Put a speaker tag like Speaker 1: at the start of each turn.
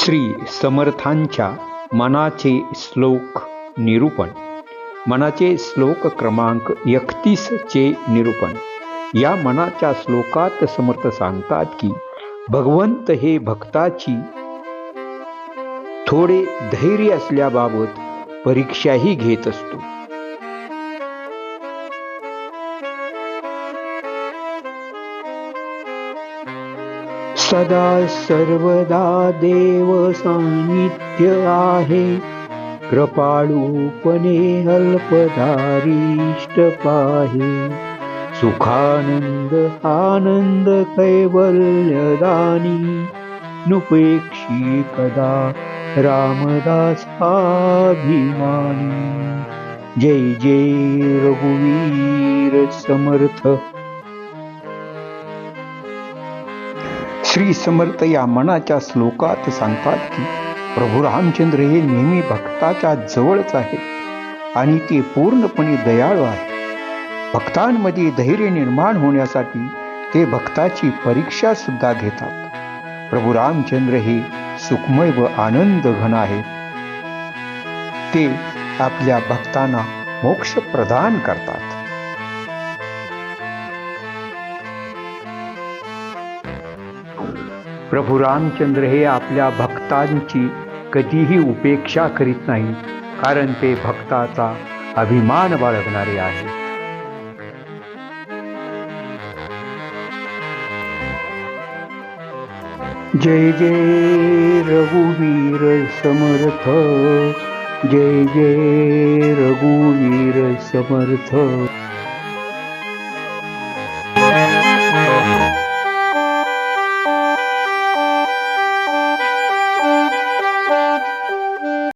Speaker 1: श्री समर्थांच्या मनाचे श्लोक निरूपण. मनाचे श्लोक क्रमांक एकतीसचे निरूपण. या मनाच्या श्लोकात समर्थ सांगतात की भगवंत हे भक्ताची थोडे धैर्य असल्याबाबत परीक्षाही घेत असतो. सदा सर्वदा देव सान्निध्य आहे। कृपाळूपणे अल्पधारिष्ट पाहे। सुखानंद आनंद कैवल्यदानी। नुपेक्षी कदा रामदास अभिमानी जय जय रघुवीर समर्थ श्री समर्थ या मनाच्या श्लोकात सांगतात की प्रभू रामचंद्र हे नेहमी भक्ताच्या जवळच आहेत आणि ते पूर्णपणे दयाळू आहे भक्तांमध्ये धैर्य निर्माण होण्यासाठी ते भक्ताची परीक्षा सुद्धा घेतात. प्रभू रामचंद्र हे सुखमय व आनंद घन आहेत. ते आपल्या भक्तांना मोक्ष प्रदान करतात. प्रभू रामचंद्र हे आपल्या भक्तांची कधीही उपेक्षा करीत नाही कारण ते भक्ताचा अभिमान बाळगणारे आहेत. जय जय रघुवीर समर्थ जय जय रघुवीर समर्थ.